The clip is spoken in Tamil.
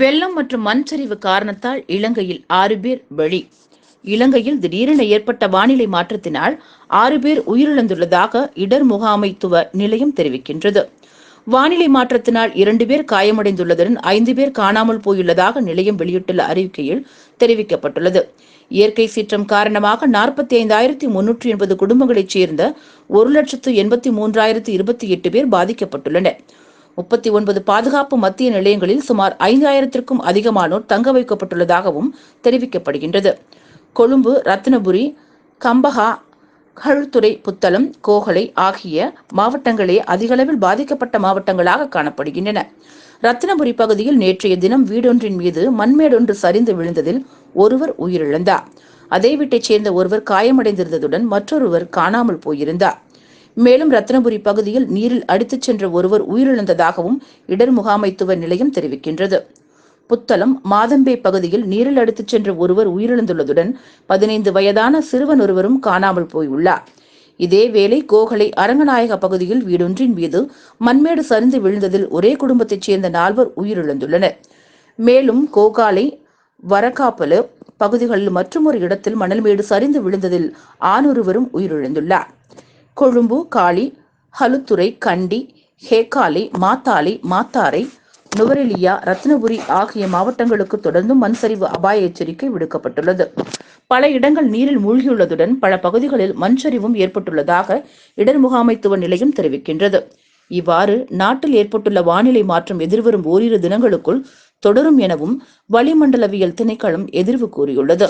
வெள்ளம் மற்றும் மண் சரிவு காரணத்தால் இலங்கையில் ஆறு பேர் பலி இலங்கையில் திடீரென ஏற்பட்ட வானிலை மாற்றத்தினால் ஆறு பேர் உயிரிழந்துள்ளதாக இடர் முகாமைத்துவ நிலையம் தெரிவிக்கின்றது. வானிலை மாற்றத்தினால் இரண்டு பேர் காயமடைந்துள்ளதுடன் ஐந்து பேர் காணாமல் போயுள்ளதாக நிலையம் வெளியிட்டுள்ள அறிவிக்கையில் தெரிவிக்கப்பட்டுள்ளது. இயற்கை சீற்றம் காரணமாக நாற்பத்தி ஐந்தாயிரத்தி முன்னூற்றி எண்பது குடும்பங்களைச் சேர்ந்த ஒரு லட்சத்து எண்பத்தி மூன்றாயிரத்து இருபத்தி எட்டு பேர் பாதிக்கப்பட்டுள்ளனர். முப்பத்தி ஒன்பது பாதுகாப்பு மத்திய நிலையங்களில் சுமார் ஐந்தாயிரத்திற்கும் அதிகமானோர் தங்க வைக்கப்பட்டுள்ளதாகவும் தெரிவிக்கப்படுகின்றது. கொழும்பு ரத்னபுரி கம்பஹா கழுத்துறை புத்தளம் கோகலை ஆகிய மாவட்டங்களே அதிகளவில் பாதிக்கப்பட்ட மாவட்டங்களாக காணப்படுகின்றன. ரத்தினபுரி பகுதியில் நேற்றைய தினம் வீடொன்றின் மீது மண்மேடொன்று சரிந்து விழுந்ததில் ஒருவர் உயிரிழந்தார். அதே வீட்டைச் சேர்ந்த ஒருவர் காயமடைந்திருந்ததுடன் மற்றொருவர் காணாமல் போயிருந்தார். மேலும் ரத்னபுரி பகுதியில் நீரில் அடித்துச் சென்ற ஒருவர் உயிரிழந்ததாகவும் இடர் முகாமைத்துவ நிலையம் தெரிவிக்கின்றது. புத்தளம் மாதம்பே பகுதியில் நீரில் அடித்துச் சென்ற ஒருவர் உயிரிழந்துள்ளதுடன் பதினைந்து வயதான சிறுவன் ஒருவரும் காணாமல் போயுள்ளார். இதேவேளை கோகலை அரங்கநாயக பகுதியில் வீடொன்றின் மீது மண்மேடு சரிந்து விழுந்ததில் ஒரே குடும்பத்தைச் சேர்ந்த நால்வர் உயிரிழந்துள்ளனர். மேலும் கோகாலை வரக்காப்பலு பகுதிகளில் மற்றொரு இடத்தில் மணல்மேடு சரிந்து விழுந்ததில் ஆணொருவரும் உயிரிழந்துள்ளார். கொழும்பு காளி ஹலுத்துறை கண்டி ஹேக்காலை மாத்தாலை மாத்தாரை நுவரெலியா ரத்னபுரி ஆகிய மாவட்டங்களுக்கு தொடர்ந்தும் மண் சரிவு அபாய எச்சரிக்கை விடுக்கப்பட்டுள்ளது. பல இடங்கள் நீரில் மூழ்கியுள்ளதுடன் பல பகுதிகளில் மண் சரிவும் ஏற்பட்டுள்ளதாக இடர் முகாமைத்துவ நிலையம் தெரிவிக்கின்றது. இவ்வாறு நாட்டில் ஏற்பட்டுள்ள வானிலை மாற்றம் எதிர்வரும் ஓரிரு தினங்களுக்குள் தொடரும் எனவும் வளிமண்டலவியல் திணைக்களம் எதிர்வு கூறியுள்ளது.